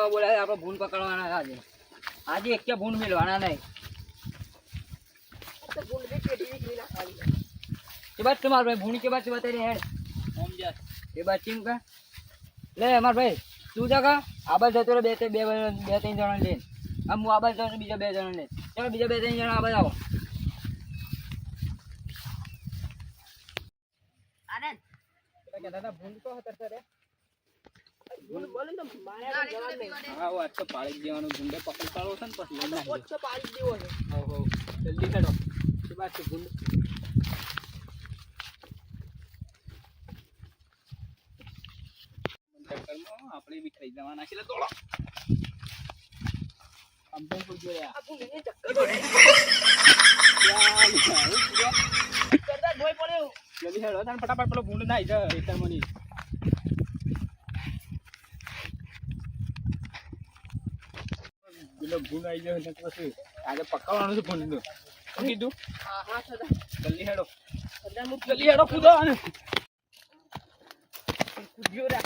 પકડવા બોલાવે આપણે ભૂંડ પકડવાના આજે. આજે એક કે ભૂંડ મેળવાના નહીં. તો ભૂલ બી પેઢી નીકળી નાખવાની. કે બાદ તમાર ભાઈ ભૂંડ કે બાદ છે બતાવી હેડ સમજ્યા એ બાદ ચીમ કા લે અમાર ભાઈ તું જા કા. આબાદ જતો રહે બે ત્રણ- બે બે ત્રણ જણા લઈને. આમ હું આબાદ જાઉં છું બીજા બે જણા લઈને. ચાલો બીજા બે ત્રણ જણા આબાદ આવો. ભૂલ બોલે ને તો મારે આગળ જવાનું નહીં. હા વાત તો પાડી દેવાનું પકડ છે ને પછી પાડી દેવો છે. હો હો જલ્દી હેડો કે બાદ છે ભૂંડ આપણે બી ખાઈ જવાના છે દોડો આ. ચક્કર ભોય પડ્યો. જલ્દી હેડો તાન ફટાફટ પેલો ભૂંડ નાઈ જાય ખેતરમાંની. પેલો ભૂંડ આવી ગયો એટલે પછી આજે પકડવાનું છે ભૂંડનું. શું કીધું? હા, હા, જલ્દી હેડો. જલ્દી હેડો કૂદો અને કૂદ્યો રે.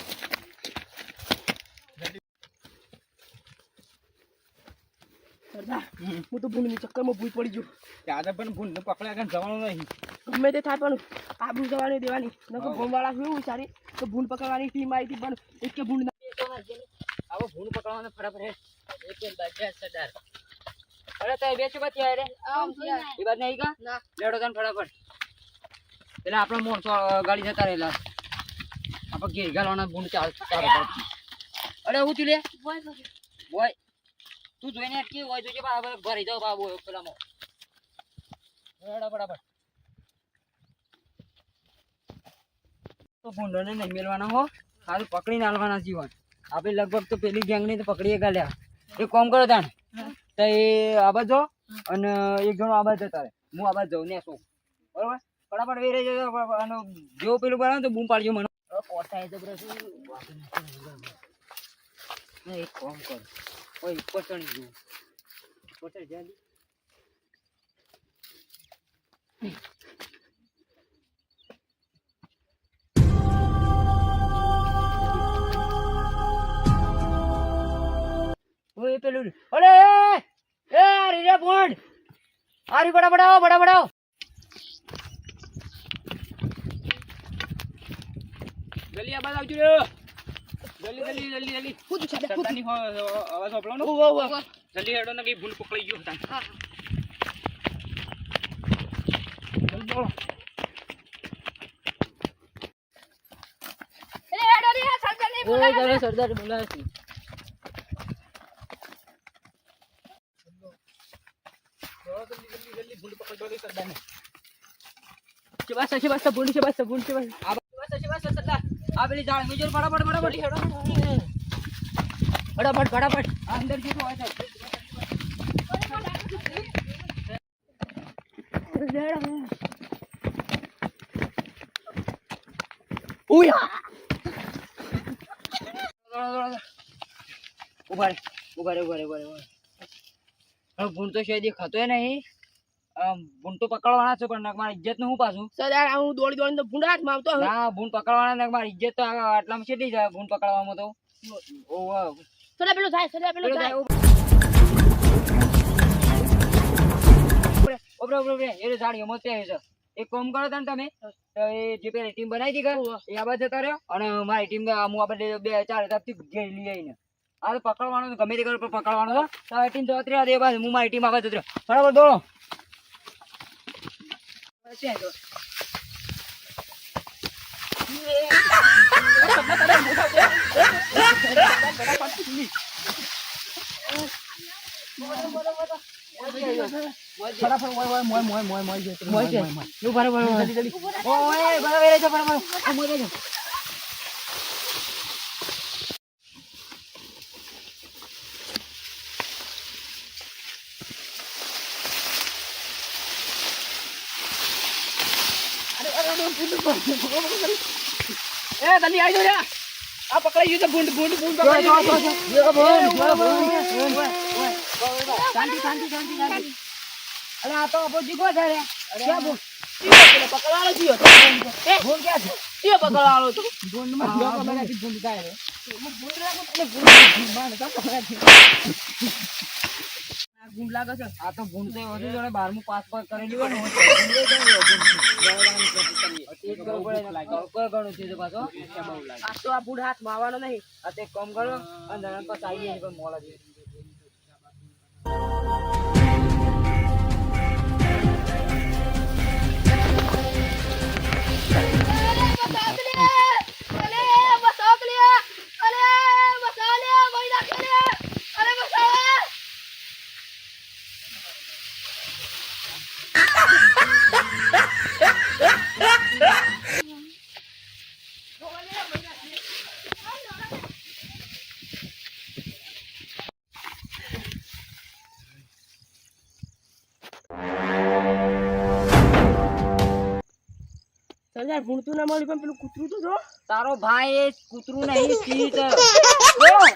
હું તો ભૂલની ચક્કરમાં ભૂલ પડી ગયો. આજે પણ ભૂંડને પકડ્યા કાંઈ જવાનું નહીં. ગમે તે થાય પણ આબરૂ જવાની દેવાની. નકર હા. ભોમવાળા શું વિચારી? તો ભૂલ પકડવાની ટીમ આવી હતી પણ એક કે ભૂલ ના આવો ભૂંડ પકડવાનો ફરક રહે. એક બજાર બાજુ સરદાર અરે તો બે ચુકા ત્યાં રે એ વાત નહીં કા? ના. લેડો તને ફટાફટ. પેલા આપણા મોણસો ગાડી જતા રહેલા. આપણે ઘેર ગાલવાના ભૂંડ ચાલ ચાલુ અરે હું તું લે? બોય તું જોઈને કે હોય જોજે બા હવે ભરી જાવ બા પેલા મો લેડો ફટાફટ. તો ભૂંડોને નહીં મેળવાના હો. સારું પકડીને આલવાના જીવન. આપણે લગભગ તો પેલી ગેંગને તો પકડીએ ગાલ્યા એક કોમ કરો તાણ. તો એ આબાદ જો અને એક જણો આબાદ જતા રહે. હું આબાદ જાઉં, ને શું? બરોબર? ફટાફટ વેરે જજો અને જેવું પેલું બનાવે તો બૂમ પાડજો મને. પોસાય તો બરાબર શું? એક કોમ કર. ઓય, ઉપર જુઓ જવું ઉપર પેલું અરે એ એ રીરે બોન્ડ આરી બડા બડાઓ બડા બડાઓ જલ્દી આબાદ આવજો રે જલ્દી જલ્દી જલ્દી જલ્દી. હું છે હો- અવાજ સાંભળો ને? ઓ ઓ ઓ જલ્દી હેડો ને કઈ ભૂલ પકડાઈ ગયો હતા હા જલ્દી દોડો. ઓય તારે સરદાર બોલાવે છે શિવાસ શિવાસ ભૂલ શિવાસ ભૂલ શિવાસ આ બસ છે બસ સરદાર આ પેલી જાળ મેજર ફટાફટ ફટાફટ હેડો ફટાફટ ફટાફટ આ અંદર જેટલું હોય થાય ઉયા ઊભા રે ઊભા રે ઊભા રે ઊભા રે ઊભા રે. હવે ભૂંડ તો શાયદ ખતોય નહીં. ભૂંડ તો પકડવાના છે પણ મારી ઇજ્જતનું હું પાછું? આ હું દોડી દોડીને તો ભૂંડા હાથમાં આવતો હવે. ના ભૂંડ પકડવાના મારી ઇજ્જત તો આટલામાં છેટી જાય ભૂંડ પકડવામાં તો. ઓહો સરદાર પેલું થાય સરદાર પેલું થાય. ઓબરે ઓબરે એ ઝાડીઓ મસ્ત આવી છે. એક કામ કરો તા ને તમે એ જે પેલી ટીમ બનાવી હતી કર એ આ બાજુ જતા રહ્યો અને મારી ટીમ હું આપણે બે ચાર તરફથી ઘેર લઈ આવીને. આ તો પકડવાનું ગમે તે કરો પકડવાનું એટીન ચોત્રી દે બાજુ હું મારી ટીમ આગળ જતી બરાબર દોડો. ત્યાં મોય મોય મોય મોય મોય મોય મોય મોય મોય મોય. મોય તું મોય મોય મોય મોય મોય મોય મોય મોય મોય મોય દેજો એ જલ્દી આવી જાઓ યાર. આ પકડાઈ ગયું છે પકડાઈ ગયું છે. શાંતિ શાંતિ શાંતિ શાંતિ. અરે આ તો આપો જીગો છે રે? ક્યાં બોલ થયો. એ, બોલ ક્યાં છે? એ પકડવાળો હતો. ભૂંડમાં લોકો બધાથી ભૂંડ. થાય રે. ભૂંડ લાગુ એટલે ભૂંડમાં તો પકડાય. આ લાગે છે. આ તો ભૂંડ તો વધુ જોડે બારમું પાસ પર કરેલી હોય ને ભૂંડ છે. પાછો. આ તો આ ભૂંડ હાથ આવવાનો નહીં. આ તે કમ કરો. અને ધરણ પર આવી મોડા. સરદાર ભૂણતું ના મળ્યું પણ પેલું કૂતરું તો જો. તારો ભાઈ એ કૂતરું નહીં ચીટ.